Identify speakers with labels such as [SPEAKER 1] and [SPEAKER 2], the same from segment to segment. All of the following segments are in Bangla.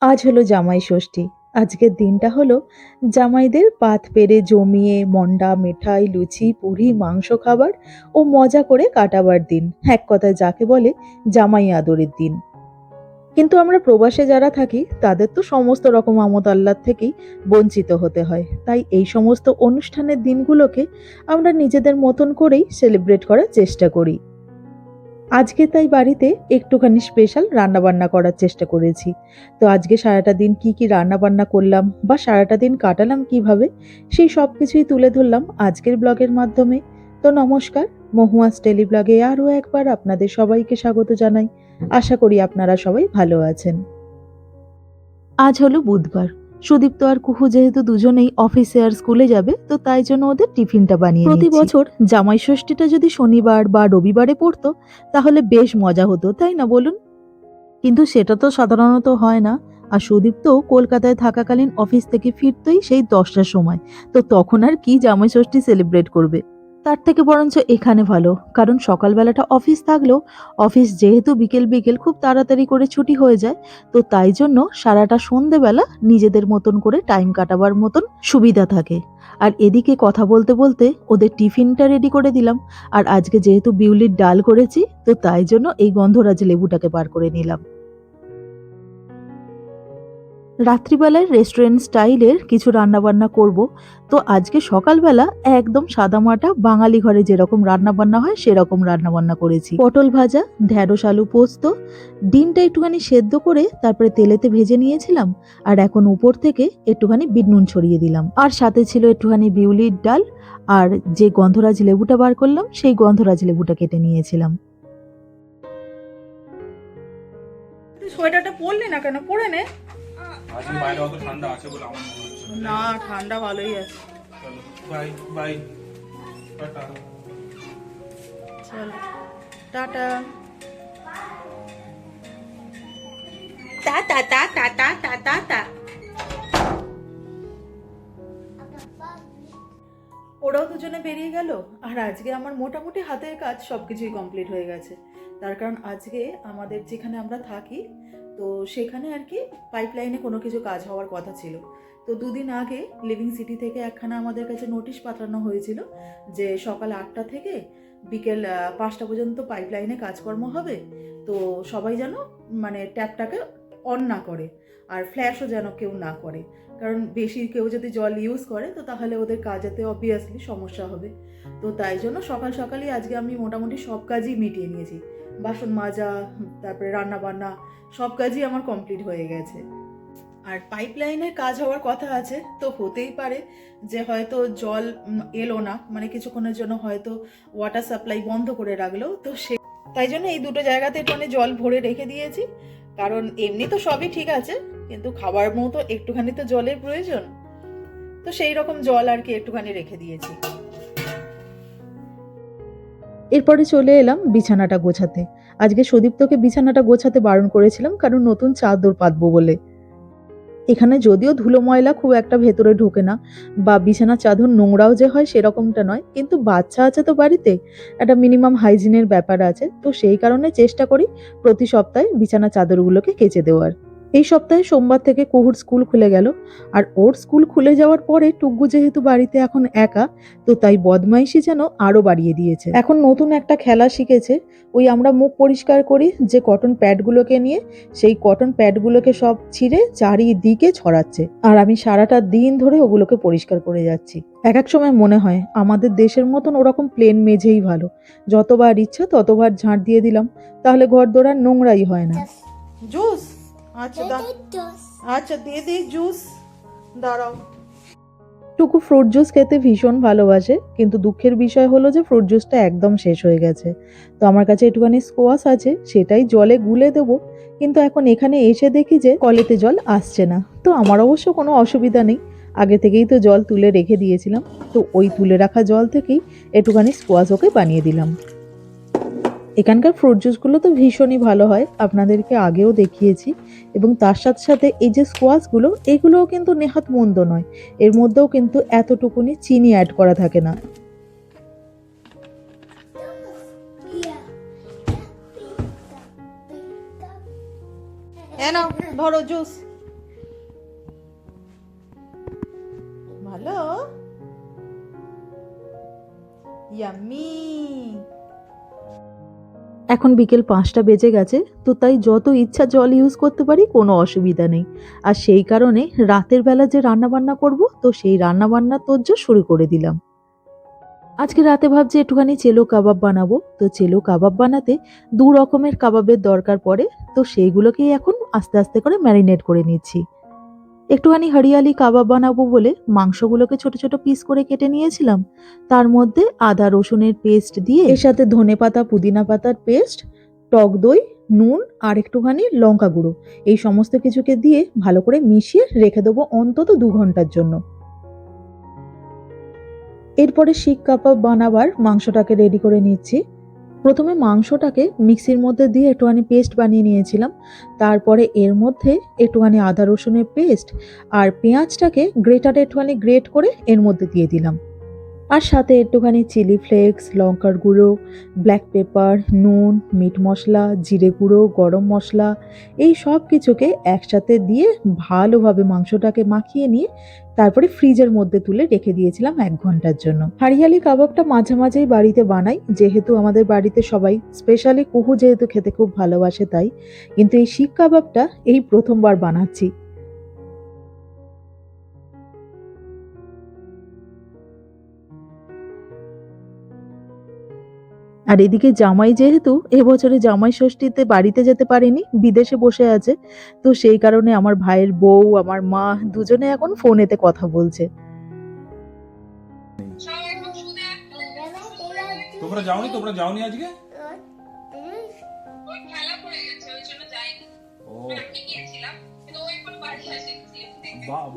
[SPEAKER 1] আজ হলো জামাই ষষ্ঠী। আজকের দিনটা হলো জামাইদের পাত পেরে জমিয়ে মন্ডা, মিঠাই, লুচি, পুরি, মাংস খাবার ও মজা করে কাটাবার দিন। এক কথায় যাকে বলে জামাই আদরের দিন। কিন্তু আমরা প্রবাসে যারা থাকি, তাদের তো সমস্ত রকম আমদ আল্লাহ থেকেই বঞ্চিত হতে হয়। তাই এই সমস্ত অনুষ্ঠানের দিনগুলোকে আমরা নিজেদের মতন করেই সেলিব্রেট করার চেষ্টা করি। আজকে তাই বাড়িতে একটুখানি স্পেশাল রান্নাবান্না করার চেষ্টা করেছি। তো আজকে সারাটা দিন কি কি রান্না বান্না করলাম বা সারাটা দিন কাটালাম কীভাবে, সেই সব কিছুই তুলে ধরলাম আজকের ব্লগের মাধ্যমে। তো নমস্কার মহুয়াস টেলি ব্লগে আরও একবার আপনাদের সবাইকে স্বাগত জানাই। আশা করি আপনারা সবাই ভালো আছেন। আজ হলো বুধবার। সুদীপ্ত আর কুহু যেহেতু দুজনেই অফিসে আর স্কুলে যাবে তো তাই জন্য ওদের টিফিনটা বানিয়ে প্রতি বছর জামাই ষষ্ঠীটা যদি শনিবার বা রবিবারে পড়তো তাহলে বেশ মজা হতো তাই না বলুন? কিন্তু সেটা তো সাধারণত হয় না। আর সুদীপ তো কলকাতায় থাকাকালীন অফিস থেকে ফিরতই সেই দশটার সময় তো তখন আর কি জামাই ষষ্ঠী সেলিব্রেট করবে? তার থেকে বরঞ্চ এখানে ভালো, কারণ সকালবেলাটা অফিস থাকলেও অফিস যেহেতু বিকেল বিকেল খুব তাড়াতাড়ি করে ছুটি হয়ে যায়, তো তাই জন্য সারাটা সন্ধেবেলা নিজেদের মতন করে টাইম কাটাবার মতন সুবিধা থাকে। আর এদিকে কথা বলতে বলতে ওদের টিফিনটা রেডি করে দিলাম, আর আজকে যেহেতু বিউলির ডাল করেছি, তো তাই জন্য এই গন্ধরাজ লেবুটাকে বার করে নিলাম। রাত্রিবেলায় রেস্টুরেন্ট স্টাইলের কিছু রান্নাবান্না করব। তো আজকে সকালবেলা একদম সাদামাটা বাঙালি ঘরে যেরকম রান্নাবান্না হয়, সেরকম রান্নাবান্না করেছি। পটল ভাজা, ঢ্যাঁড়স আলু পোস্ত, ডিমটা একটুখানি সেদ্ধ করে তারপরে তেলেতে ভেজে নিয়েছিলাম আর এখন উপর থেকে একটুখানি বিট নুন ছড়িয়ে দিলাম। আর সাথে ছিল একটুখানি বিউলির ডাল আর যে গন্ধরাজ লেবুটা বার করলাম, সেই গন্ধরাজ লেবুটা কেটে নিয়েছিলাম।
[SPEAKER 2] সোয়েটারটা পরলি না কেন? পরে নে।
[SPEAKER 3] আজকে বাইরে অত ঠান্ডা আছে বলে আমার মনে হচ্ছে না।
[SPEAKER 2] ঠান্ডা ভালোই আছে।
[SPEAKER 3] চলো বাই বাই টাটা।
[SPEAKER 2] চল টাটা। টা টা টা টা টা টা টা টা ওরাও দুজনে বেরিয়ে গেল আর আজকে আমার মোটামুটি হাতের কাজ সব কিছুই কমপ্লিট হয়ে গেছে। তার কারণ আজকে আমাদের যেখানে আমরা থাকি তো সেখানে আর কি পাইপলাইনে কোনো কিছু কাজ হওয়ার কথা ছিল। তো দুদিন আগে লিভিং সিটি থেকে একখানা আমাদের কাছে নোটিশ পাঠানো হয়েছিল যে সকাল আটটা থেকে বিকেল পাঁচটা পর্যন্ত পাইপলাইনে কাজকর্ম হবে। তো সবাই যেন মানে ট্যাপটাকে অন না করে আর ফ্ল্যাশও যেন কেউ না করে। কারণ বেশি কেউ যদি জল ইউজ করে তো তাহলে ওদের কাজেতে অবভিয়াসলি সমস্যা হবে। তো তাই জন্য সকাল সকালই আজকে আমি মোটামুটি সব কাজই মিটিয়ে নিয়েছি। বাসন মাজা, তারপরে রান্না বান্না সব কাজই আমার কমপ্লিট হয়ে গেছে। আর পাইপলাইনের কাজ হওয়ার কথা আছে, তো হতেই পারে যে হয়তো জল এলো না মানে কিছুক্ষণের জন্য হয়তো ওয়াটার সাপ্লাই বন্ধ করে রাখল, তো সে তাই জন্য এই দুটো জায়গাতে একটুখানি জল ভরে রেখে দিয়েছি। কারণ এমনি তো সবই ঠিক আছে, কিন্তু খাবার মতো একটুখানি তো জলের প্রয়োজন। তো সেই রকম জল আর কি একটুখানি রেখে দিয়েছি।
[SPEAKER 1] এরপরে চলে এলাম বিছানাটা গোছাতে। আজকে সুদীপ্তকে বিছানাটা গোছাতে বারণ করেছিলাম, কারণ নতুন চাদর পাতবো বলে। এখানে যদিও ধুলো ময়লা খুব একটা ভেতরে ঢোকে না, বা বিছানা চাদর নোংরাও যে হয় সেরকমটা নয়, কিন্তু বাচ্চা আছে তো বাড়িতে, একটা মিনিমাম হাইজিনের ব্যাপার আছে, তো সেই কারণে চেষ্টা করি প্রতি সপ্তাহে বিছানা চাদরগুলোকে কেচে দেওয়ার। এই সপ্তাহে সোমবার থেকে কুহুর স্কুল খুলে গেল। আর ওর স্কুল খুলে যাওয়ার পরে টুগ্গু যেহেতু বাড়িতে এখন একা, তো তাই বদমাইশি যেন আরও বাড়িয়ে দিয়েছে। এখন নতুন একটা খেলা শিখেছে। ওই আমরা মুখ পরিষ্কার করি, যে কটন প্যাডগুলোকে নিয়ে, সেই কটন প্যাডগুলোকে সব ছিঁড়ে চারিদিকে ছড়াচ্ছে। আর আমি সারাটা দিন ধরে ওগুলোকে পরিষ্কার করে যাচ্ছি। এক এক সময় মনে হয়, আমাদের দেশের মতন ওরকম প্লেন মেঝেই ভালো। যতবার ইচ্ছা ততবার ঝাঁট দিয়ে দিলাম, তাহলে ঘর দোড়ার নোংরাই হয় না।
[SPEAKER 2] জুস আচ্ছা দা আচ্ছা দিয়ে দিই জুস দাঁড়াও।
[SPEAKER 1] টুকু ফ্রুট জুস খেতে ভীষণ ভালোবাসে কিন্তু দুঃখের বিষয় হলো যে ফ্রুট জুসটা একদম শেষ হয়ে গেছে। তো আমার কাছে একটুখানি স্কোয়াশ আছে সেটাই জলে গুলে দেবো কিন্তু এখন এখানে এসে দেখি যে কলেতে জল আসছে না। তো আমার অবশ্য কোনো অসুবিধা নেই। আগে থেকেই তো জল তুলে রেখে দিয়েছিলাম তো ওই তুলে রাখা জল থেকেই একটুখানি স্কোয়াশ ওকে বানিয়ে দিলাম। এখানকার ফ্রুট জুসগুলো তো ভীষণই ভালো হয়, আপনাদেরকে আগেও দেখিয়েছি। এবং তার সাথে সাথে এই যে স্কোয়াশগুলো এগুলোও কিন্তু নেহাত মন্দ নয়। এর মধ্যেও কিন্তু এতটুকুনি চিনি অ্যাড করা থাকে না।
[SPEAKER 2] ধরো জুস ভালো? ইয়ামি
[SPEAKER 1] এখন বিকেল পাঁচটা বেজে গেছে, তো তাই যত ইচ্ছা জল ইউজ করতে পারি কোনো অসুবিধা নেই। আর সেই কারণে রাতের বেলা যে রান্না বান্না করব, তো সেই রান্না বান্নার তোজ্জোর শুরু করে দিলাম। আজকে রাতে ভাবছি একটুখানি চেলো কাবাব বানাবো, তো চেলো কাবাব বানাতে দু রকমের কাবাবের দরকার পড়ে, তো সেইগুলোকেই এখন আস্তে আস্তে করে ম্যারিনেট করে নিচ্ছি। একটুখানি হরিয়ালি কাবাব বানাবো বলে মাংসগুলোকে ছোট ছোট পিস করে কেটে নিয়েছিলাম। তার মধ্যে আদা, রসুনের পেস্ট দিয়ে এর সাথে ধনে পাতা, পুদিনা পাতার পেস্ট টক দই, নুন আর একটুখানি লঙ্কা গুঁড়ো। এই সমস্ত কিছুকে দিয়ে ভালো করে মিশিয়ে রেখে দেবো অন্তত দু ঘণ্টার জন্য। এরপরে শিক কাবাব বানাবার মাংসটাকে রেডি করে নিচ্ছি। প্রথমে মাংসটাকে মিক্সির মধ্যে দিয়ে একটুখানি পেস্ট বানিয়ে নিয়েছিলাম। তারপরে এর মধ্যে একটুখানি আদা রসুনের পেস্ট আর পেঁয়াজটাকে গ্রেটারে একটুখানি গ্রেট করে এর মধ্যে দিয়ে দিলাম। আর সাথে একটুখানি চিলি ফ্লেক্স, লঙ্কার গুঁড়ো, ব্ল্যাক পেপার, নুন, মিট মশলা, জিরে গুঁড়ো, গরম মশলা, এই সব কিছুকে একসাথে দিয়ে ভালোভাবে মাংসটাকে মাখিয়ে নিয়ে তারপরে ফ্রিজের মধ্যে তুলে রেখে দিয়েছিলাম এক ঘণ্টার জন্য। হারিয়ালি কাবাবটা মাঝে মাঝেই বাড়িতে বানাই, যেহেতু আমাদের বাড়িতে সবাই স্পেশালি কুহু যেহেতু খেতে খুব ভালোবাসে তাই, কিন্তু এই শিক কাবাবটা এই প্রথমবার বানাচ্ছি। আর এদিকে জামাই যেহেতু এবছরে জামাই ষষ্ঠীতে বাড়িতে যেতে পারেনি বিদেশে বসে আছে তো সেই কারণে আমার ভাইয়ের বউ আমার মা দুজনে এখন ফোনেতে কথা বলছে।
[SPEAKER 3] তোমরা যাওনি? তোমরা যাওনি আজকে?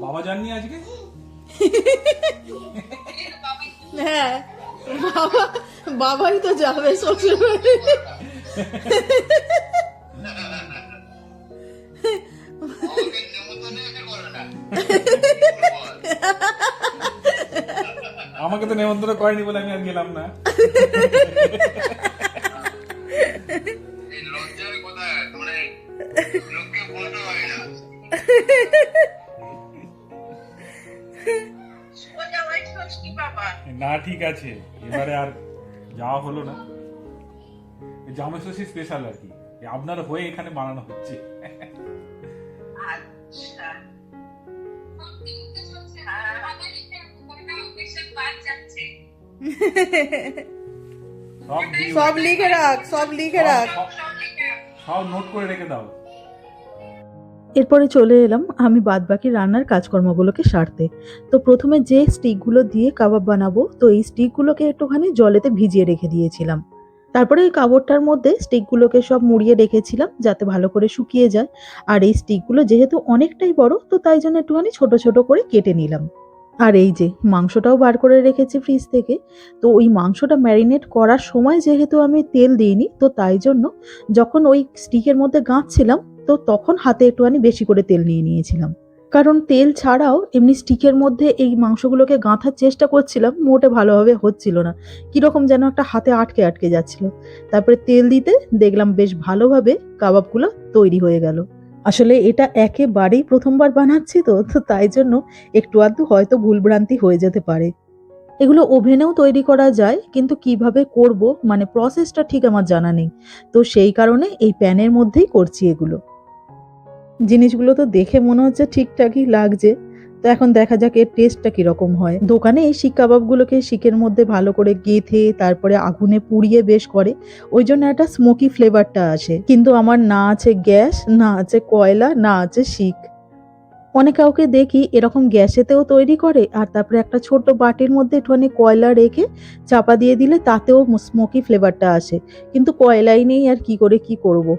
[SPEAKER 3] বাবা যাননি আজকে?
[SPEAKER 2] হ্যাঁ বাবা বাবাই তো যাবে শ্বশুর
[SPEAKER 3] আমাকে তো নেমন্তন্ন করেনি বলে আমি আর গেলাম না।
[SPEAKER 4] না
[SPEAKER 3] ঠিক আছে। এবারে আর যাওয়া হলো না। জামাইষষ্ঠী স্পেশাল আর কি। আপনার হয়ে এখানে বানানো হচ্ছে।
[SPEAKER 5] আচ্ছা।
[SPEAKER 3] সব
[SPEAKER 2] লিখে রাখ সব লিখে রাখ।
[SPEAKER 3] সব নোট করে রেখে দাও।
[SPEAKER 1] এরপরে চলে এলাম আমি বাদবাকি রান্নার কাজকর্মগুলোকে সারতে। তো প্রথমে যে স্টিকগুলো দিয়ে কাবাব বানাবো, তো এই স্টিকগুলোকে একটুখানি জলেতে ভিজিয়ে রেখে দিয়েছিলাম। তারপরে ওই কাপড়টার মধ্যে স্টিকগুলোকে সব মুড়িয়ে রেখেছিলাম যাতে ভালো করে শুকিয়ে যায়। আর এই স্টিকগুলো যেহেতু অনেকটাই বড়, তো তাই জন্য একটুখানি ছোট ছোট করে কেটে নিলাম। আর এই যে মাংসটাও বার করে রেখেছি ফ্রিজ থেকে, তো ওই মাংসটা ম্যারিনেট করার সময় যেহেতু আমি তেল দিইনি, তো তাই জন্য যখন ওই স্টিকের মধ্যে গাঁথছিলাম তো তখন হাতে একটুখানি বেশি করে তেল নিয়ে নিয়েছিলাম। কারণ তেল ছাড়াও এমনি স্টিকের মধ্যে এই মাংসগুলোকে গাঁথার চেষ্টা করছিলাম, মোটে ভালোভাবে হচ্ছিল না। কীরকম যেন একটা হাতে আটকে আটকে যাচ্ছিল। তারপরে তেল দিতে দেখলাম বেশ ভালোভাবে কাবাবগুলো তৈরি হয়ে গেল। আসলে এটা একেবারেই প্রথমবার বানাচ্ছি তো তো তাই জন্য একটু আধটু হয়তো ভুলভ্রান্তি হয়ে যেতে পারে। এগুলো ওভেনেও তৈরি করা যায়, কিন্তু কীভাবে করব মানে প্রসেসটা ঠিক আমার জানা নেই। তো সেই কারণে এই প্যানের মধ্যেই করছি এগুলো। জিনিসগুলো তো দেখে মনে হচ্ছে ঠিকঠাকই লাগছে। তো এখন দেখা যাক এর টেস্টটা কীরকম হয়। দোকানে এই শিক কাবাবগুলোকে শিকের মধ্যে ভালো করে গেথে, তারপরে আগুনে পুড়িয়ে বেশ করে। ওই জন্য একটা স্মোকি ফ্লেভারটা আসে। কিন্তু আমার না আছে গ্যাস, না আছে কয়লা, না আছে শিক। অনেক কাউকে দেখি এরকম গ্যাসেতেও তৈরি করে আর তারপরে একটা ছোট বাটির মধ্যে একটুখানি কয়লা রেখে চাপা দিয়ে দিলে তাতেও স্মোকি ফ্লেভারটা আসে। কিন্তু কয়লাই নেই আর কি করে কি করব।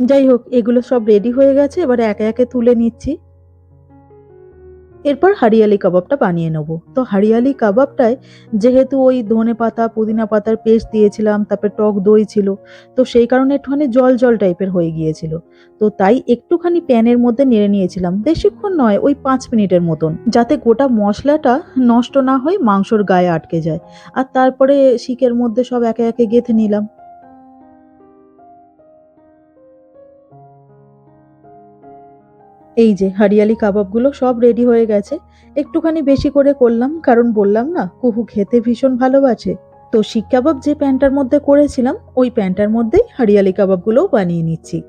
[SPEAKER 1] যাই হোক, এগুলো সব রেডি হয়ে গেছে, এবার একে একে তুলে নিচ্ছি। এরপর হারিয়ালি কাবাবটা বানিয়ে নেব। তো হারিয়ালি কাবাবটায় যেহেতু ওই ধনে পাতা, পুদিনা পাতার পেস্ট দিয়েছিলাম, তারপরে টক দই ছিল, তো সেই কারণে একটুখানি জল জল টাইপের হয়ে গিয়েছিল। তো তাই একটুখানি প্যানের মধ্যে নেড়ে নিয়েছিলাম, বেশিক্ষণ নয়, ওই পাঁচ মিনিটের মতন, যাতে গোটা মশলাটা নষ্ট না হয়ে, মাংসর গায়ে আটকে যায়। আর তারপরে শিকের মধ্যে সব একে একে গেঁথে নিলাম। এই যে হরিয়ালি কাবাবগুলো সব রেডি হয়ে গেছে। একটুখানি বেশি করে করলাম, কারণ বললাম না, কুহু খেতে ভীষণ ভালোবাসে। তো শিক কাবাব যে প্যান্টার মধ্যে করেছিলাম, ওই প্যান্টার মধ্যেই হরিয়ালি কাবাবগুলোও বানিয়ে নিচ্ছি।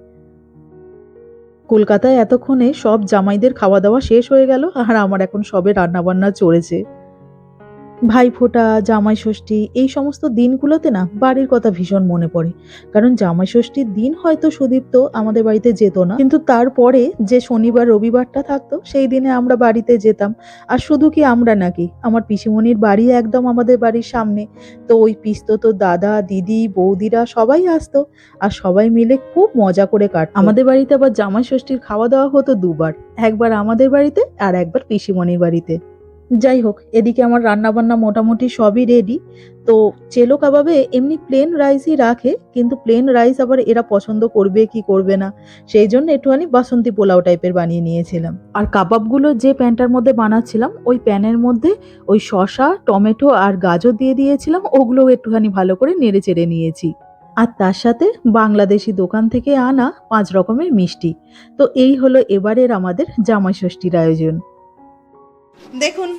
[SPEAKER 1] কলকাতায় এতক্ষণে সব জামাইদের খাওয়া দাওয়া শেষ হয়ে গেল, আর আমার এখন সবে রান্নাবান্না চড়েছে। ভাইফোঁটা জামাই ষষ্ঠী এই সমস্ত দিনগুলোতে না বাড়ির কথা ভীষণ মনে পড়ে। কারণ জামাই ষষ্ঠীর দিন হয়তো সুদীপ্ত আমাদের বাড়িতে যেত না। কিন্তু তারপরে যে শনিবার, রবিবারটা থাকতো, সেই দিনে আমরা বাড়িতে যেতাম। আর শুধু কি আমরা নাকি? আমার পিসিমণির বাড়ি একদম আমাদের বাড়ির সামনে। তো ওই পিস্তো তো দাদা, দিদি, বৌদিরা সবাই আসতো। আর সবাই মিলে খুব মজা করে কাট আমাদের বাড়িতে আবার জামাই ষষ্ঠীর খাওয়া দাওয়া হতো দুবার। একবার আমাদের বাড়িতে আর একবার পিসিমণির বাড়িতে। যাই হোক এদিকে আমার রান্না বান্না মোটামুটি সবই রেডি তো চেলো কাবাবে এমনি প্লেন রাইসই রাখে, কিন্তু প্লেন রাইস আবার এরা পছন্দ করবে কি করবে না, সেই জন্য একটুখানি বাসন্তী পোলাও টাইপের বানিয়ে নিয়েছিলাম। আর কাবাবগুলো যে প্যানটার মধ্যে বানাচ্ছিলাম, ওই প্যানের মধ্যে ওই শসা, টমেটো আর গাজর দিয়ে দিয়েছিলাম, ওগুলোও একটুখানি ভালো করে নেড়ে চেড়ে নিয়েছি। আর তার সাথে বাংলাদেশি দোকান থেকে আনা পাঁচ রকমের মিষ্টি। তো এই হলো এবারের আমাদের জামাই ষষ্ঠীর আয়োজন।
[SPEAKER 2] দেখুন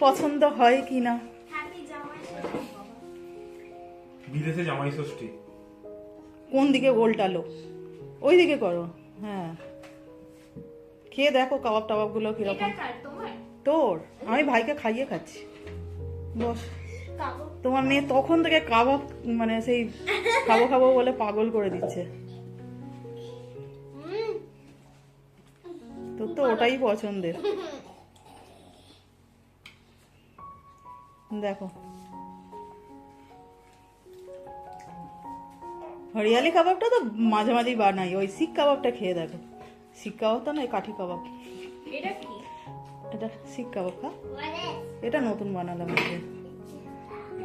[SPEAKER 2] পছন্দ হয় কি না
[SPEAKER 3] বিদেশে জামাই ষষ্ঠী।
[SPEAKER 2] কোন দিকে গোলটালো ওই দিকে করো হ্যাঁ। খেয়ে দেখো কাবাব টাবাবগুলো কীরকম। তোর। আমি ভাইকে খাইয়ে খাচ্ছি। বস। তোমার মেয়ে তখন থেকে কাবাব মানে সেই খাব খাব বলে পাগল করে দিচ্ছে। তোর তো ওটাই পছন্দের। দেখো। হরিয়ালি কাবাবটা তো মাঝে মাঝেই বানাই ওই শিক কাবাবটা খেয়ে দেখো। শিক কাবাবটা নয় কাঠি কাবাব।
[SPEAKER 5] এটা কি?
[SPEAKER 2] এটা কাবাব খা। এটা নতুন বানালাম।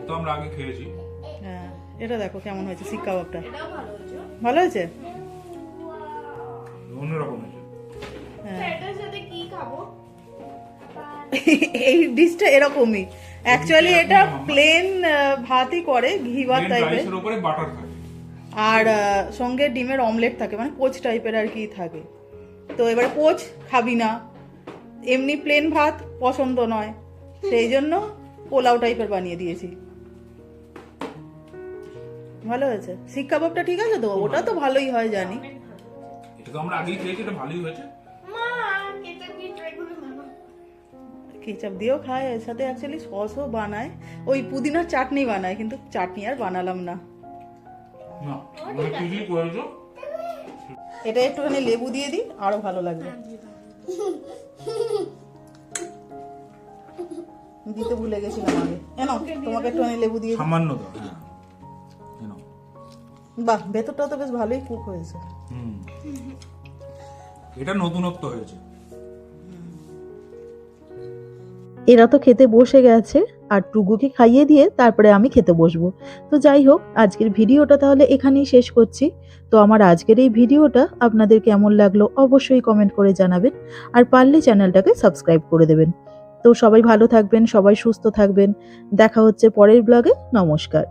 [SPEAKER 3] তো আমরা আগে খেয়েছি।
[SPEAKER 2] হ্যাঁ এটা দেখো কেমন হয়েছে শিক কাবাবটা।
[SPEAKER 5] ভালো হয়েছে।
[SPEAKER 3] অন্যরকম হয়েছে?
[SPEAKER 2] হ্যাঁ।
[SPEAKER 5] এটার সাথে কি খাব?
[SPEAKER 2] এই ডিশটা এরকমই। অ্যাকচুয়ালি এটা প্লেন ভাতই করে ঘি ভাত টাইপের
[SPEAKER 3] উপরে বাটার থাকে।
[SPEAKER 2] আর সঙ্গে ডিমের অমলেট থাকে মানে পোচ টাইপের আর কি থাকে। তো এবারে পোচ খাবি না। এমনি প্লেন ভাত পছন্দ নয়। সেই জন্য পোলাও টাইপের বানিয়ে দিয়েছি। ভালো হয়েছে। শিক কাবাবটা ঠিক আছে তো? ওটা তো ভালোই হয় জানি।
[SPEAKER 3] এটা তো আমরা আগেই খেয়েছি এটা ভালোই হয়েছে।
[SPEAKER 5] কেচাপ
[SPEAKER 2] দিয়েও খায় এর সাথে অ্যাকচুয়ালি সসও বানায়। ওই পুদিনার চাটনি বানায় কিন্তু চাটনি আর বানালাম না। এটা একটুখানি লেবু দিয়ে দিই আরও ভালো লাগবে। দিতে ভুলে গেছিলাম আগে এনো তোমাকে একটুখানি লেবু দিয়ে।
[SPEAKER 3] সামান্য দাও হ্যাঁ।
[SPEAKER 2] বাহ ভেতরটা তো বেশ ভালোই কুক হয়েছে।
[SPEAKER 3] হুম। এটা নতুনত্ব হয়েছে।
[SPEAKER 1] এরা তো খেতে বসে গেছে, আর টুগুকে খাইয়ে দিয়ে তারপরে আমি খেতে বসবো। তো যাই হোক, আজকের ভিডিওটা তাহলে এখানেই শেষ করছি। তো আমার আজকের এই ভিডিওটা আপনাদের কেমন লাগল অবশ্যই কমেন্ট করে জানাবেন, আর পারলে চ্যানেলটাকে সাবস্ক্রাইব করে দেবেন। তো সবাই ভালো থাকবেন, সবাই সুস্থ থাকবেন। দেখা হচ্ছে পরের ব্লগে নমস্কার।